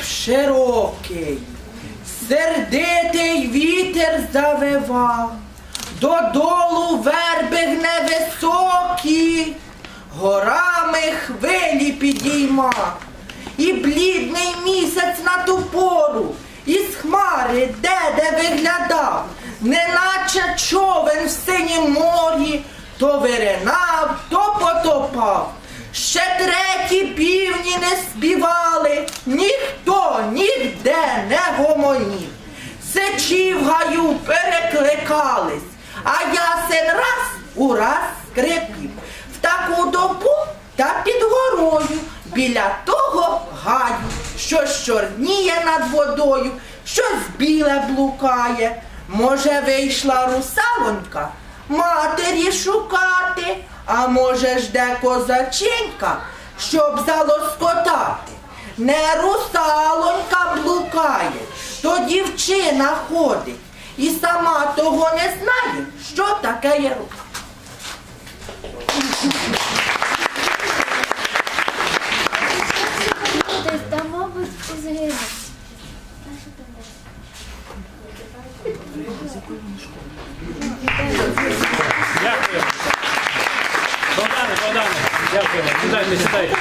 степ широкий, сердитий вітер завива, додолу верби невисокі, горами хвилі підійма, і блідний місяць на ту пору, із хмари де-де виглядав, неначе човен в синім морі, то виринав, то потопав. Ще треті півні не ніхто ніде не гомонів. Сечі в гаю перекликались, а ясен раз у раз скрипів. В таку добу та під горою, біля того гаю, що чорніє над водою, щось біле блукає. Може, вийшла русалонька матері шукати, а може жде козаченька, щоб залоскотати. Не русалонька блукає, дівчина ходить і сама того не знає, що таке є рука. Дякую. Богдане, Богдане, дякую. Сідайте, сідайте.